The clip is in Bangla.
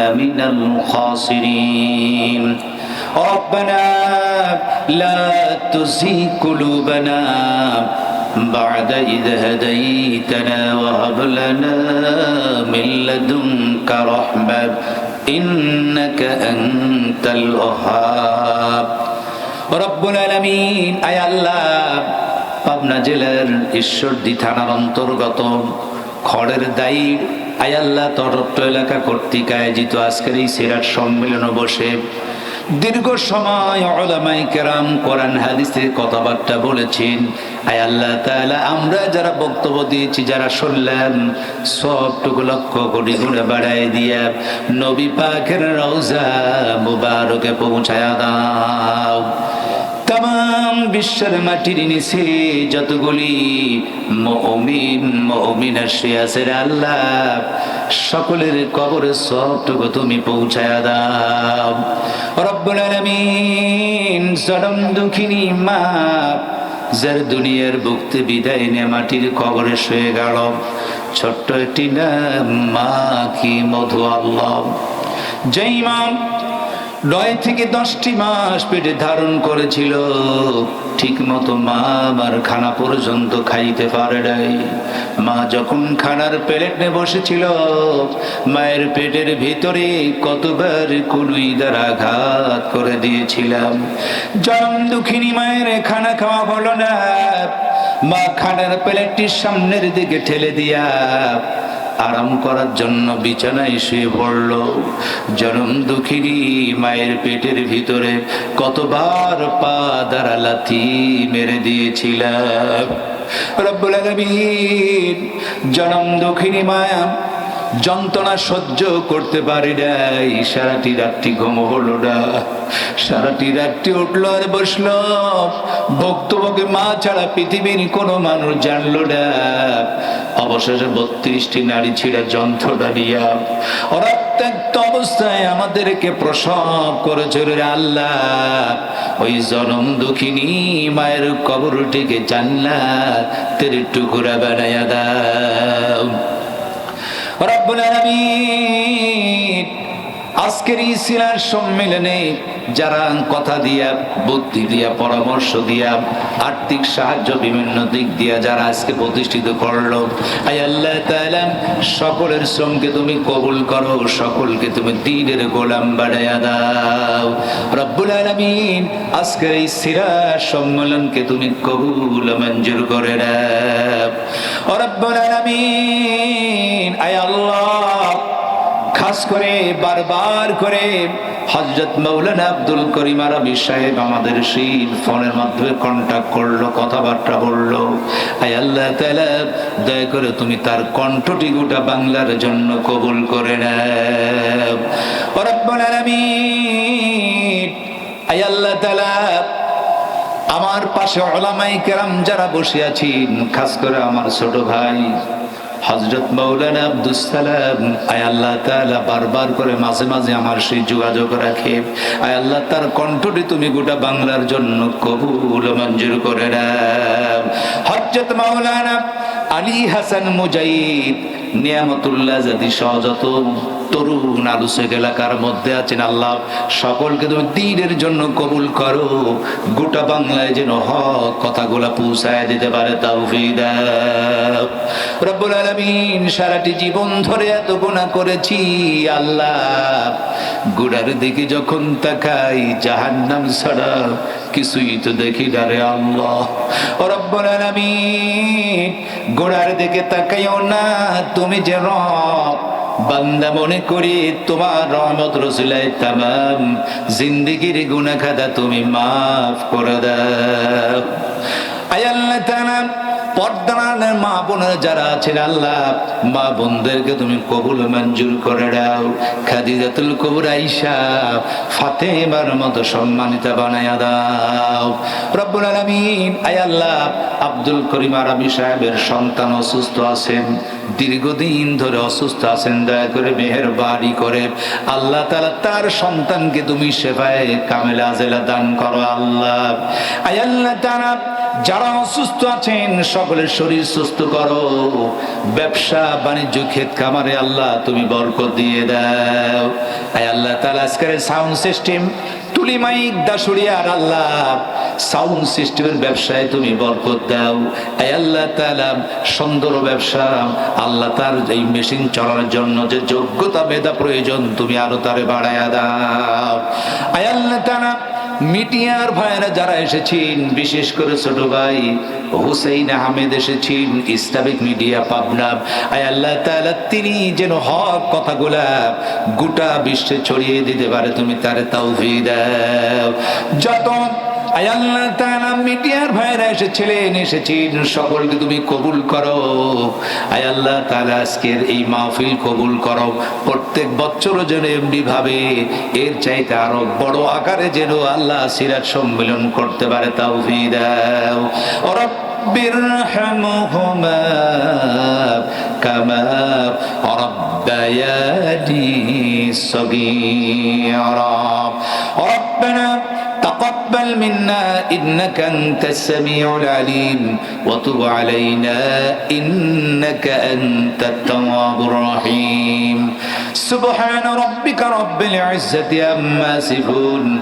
من الخاسرين ربنا لا تزغ قلوبنا بعد إذ هديتنا وهب لنا من لدنك رحمة إنك أنت الوهاب رب العالمين أي الله পাবনা জেলার ঈশ্বরদী থানার অন্তর্গত খড়ের দায়ী আয়াল্লাহ তরত্ব এলাকা কর্তৃক আয়োজিত আজকের এই সিরাট সম্মেলনে বসে দীর্ঘ সময় কোরআন হাদিসের কথাবার্তা বলেছেন। আয় আল্লাহ আমরা যারা বক্তব্য দিয়েছি, যারা শুনলাম সবটুকু লক্ষ কোটি গুণে বাড়াই দিয়া নবী পাখের রওজা মুবারকে পৌঁছায়া দাও। তাম বিশ্বের মাটির নিচে যতগুলি মমিন, মমিনা আছে আল্লাহ। সকলের কবরে সবটুকু তুমি পৌঁছায়া দাও। রব্বুল আলামিন জনম দুঃখিনী মা, যার দুনিয়ার ভুক্তি বিদায় নিয়ে মাটির কবরে শুয়ে গেল। ছোট্ট একটি নাম মা কি মধু আল্লাহ। যেই মা নয় থেকে দশটি মাস পেটে ধারণ করেছিল। ঠিক মতো মা আমার খানা পর্যন্ত খাইতে পারে নাই। মা যখন খানার প্লেট বসেছিল, মায়ের পেটের ভিতরে কতবার কুলুই দ্বারা আঘাত করে দিয়েছিলাম। জন্ম দুঃখিনী মায়ের খানা খাওয়া হলো না। মা খানার প্লেটটির সামনের দিকে ঠেলে দিয়া আরাম করার জন্য বিছানায় শুয়ে পড়ল। জনম দুঃখিনী মায়ের পেটের ভিতরে কতবার পা দ্বারা লাথি মেরে দিয়েছিলাম। রব্বুল আলামিন, জনম দুঃখিনী মায়া যন্ত্রণা সহ্য করতে পারি নাই সারাটি রাত্রি ঘুম হলো না। সারাটি রাত্রি উঠল আর বসল। ভক্তভোগে মা ছাড়া পৃথিবীর কোনো মানুষ জানলো না। অবশেষে বত্রিশটি নারী ছিঁড়া যন্ত্রটা নিয়া রক্তাক্ত অবস্থায় আমাদেরকে প্রসব করেছিল আল্লাহ। ওই জনম দুঃখিনী মায়ের কবরটিকে জান্নাত তের টুকুরা বানায়া দাও। রব্বুল আলামিন। আজকের এই সিলার সম্মেলনে যারা কথা দিয়া, বুদ্ধি দিয়া, পরামর্শ দিয়া, আর্থিক সাহায্য বিভিন্ন দিক দিয়া যারা আজকে প্রতিষ্ঠিত করল আই আল্লাহ সকলের শ্রমকে তুমি কবুল করো, সকলকে তুমি দিনের গোলাম বাড়াইয়া দাও। রব্বুল আলামিন, আজকের এই সিরা সম্মেলনকে তুমি কবুল মঞ্জুর করে দাও। রব্বুল আলামিন, আয় আল্লাহ খাস করে, বারবার করে হজরত মৌলানা আব্দুল করিম আরবি সাহেব আমাদের সেই ফোনের মাধ্যমে কন্ট্যাক্ট করল, কথাবার্তা বলল। আয় আল্লাহ তাআলা, দয়া করে তুমি তার কণ্ঠটি গোটা বাংলার জন্য কবুল করে আয় আল্লাহ তাআলা, আমার পাশে ওলামাই কেরাম যারা বসে আছেন, খাস করে আমার ছোট ভাই হজরত মৌলানা আব্দুল সালাম, আয় আল্লাহ তালা বারবার করে মাঝে মাঝে আমার সেই যোগাযোগ রাখে। আয় আল্লাহ তার কণ্ঠটি তুমি গোটা বাংলার জন্য কবুল মঞ্জুর করে না হজরত মৌলানা আলী হাসান মুজাহিদ নিয়ামতুল্লাহ জাতি সহজত তরুণ আলোচক এলাকার মধ্যে আছেন আল্লাহ। সকলকে তুমি দিনের জন্য কবুল করো। গোটা বাংলায় যেন হক কথাগুলা পৌঁছায় দিতে পারে দাও। রব্বুল আলামিন সারাটি জীবন ধরে এত গুনাহ করেছি, আল্লাহ। গুড়ার দিকে যখন তাকাই, জাহান্নাম ছাড়া কিছুই তো দেখি না রে আল্লাহ গোড়ার দিকে তাকাইও না, তুমি যে রব, বান্দা মনে করি তোমার রহমত রসুলাই তামাম, জিন্দিগির গুনা খাদা তুমি মাফ করে দাও। আয়াল্লাহ তানা পর্দার মা বোনের যারা আছেন, আল্লাহ, মা বোনদেরকে তুমি কবুল মঞ্জুর করে দাও। খাদিজাতুল কবুর আইসা ফাতেমার মতো সম্মানিত বানায়া দাও। রব্বুল আলামিন, আয় আল্লাহ, আব্দুল করিম আরবি সাহেবের সন্তান অসুস্থ আছেন। দীর্ঘদিন ধরে অসুস্থ আছেন, দয়া করে মেহেরবানি করে। আল্লাহ তালা তার সন্তানকে তুমি সেবায় কামেলা জেলা দান করো, আল্লাহ। আল্লাহ তাআলা, যারা অসুস্থ আছেন, সকলের শরীর সুস্থ করো। ব্যবসা, বাণিজ্য, ক্ষেত খামারে আল্লাহ তুমি বরকত দিয়ে দাও। আয় আল্লাহ তালা আজকের সাউন্ড সিস্টেম তুলি মাইক দাসুরিয়ার আল্লাহ। সাউন্ড সিস্টেমের ব্যবসায় তুমি বরকত দাও। আল্লাহ তালা সুন্দর ব্যবসা, আল্লাহ তার এই মেশিন চলানোর জন্য যে যোগ্যতা, মেধা প্রয়োজন তুমি আরও তারে বাড়ায়া দাও। আল্লাহ তালা মিডিয়ার ভাইয়েরা যারা এসেছেন, বিশেষ করে ছোট ভাই হুসেইন আহমেদ এসেছেন, ইসলামিক মিডিয়া পাবনা। আয় আল্লাহ তাআলা, তিনি যেন হক কথাগুলা গোটা বিশ্বে ছড়িয়ে দিতে পারে, তুমি তার তাও দাও। যত আয় আল্লাহ তাআলা মিডিয়ার ভাইরা এসেছিলেন এসেছেন সকলকে তুমি কবুল করো আয় আল্লাহ তাআলা আজকের এই মাহফিল কবুল করো প্রত্যেক বছর যেন এমনি ভাবে এর চাইতে আরো বড় আকারে যেন আল্লাহ সিরাজ সম্মেলন করতে পারে তৌফিক দাও رب ارحمهما كما ربياني صغيرا ربنا تقبل منا إنك أنت السميع العليم وتب علينا إنك أنت التواب الرحيم. سبحان ربك رب العزة عما يصفون.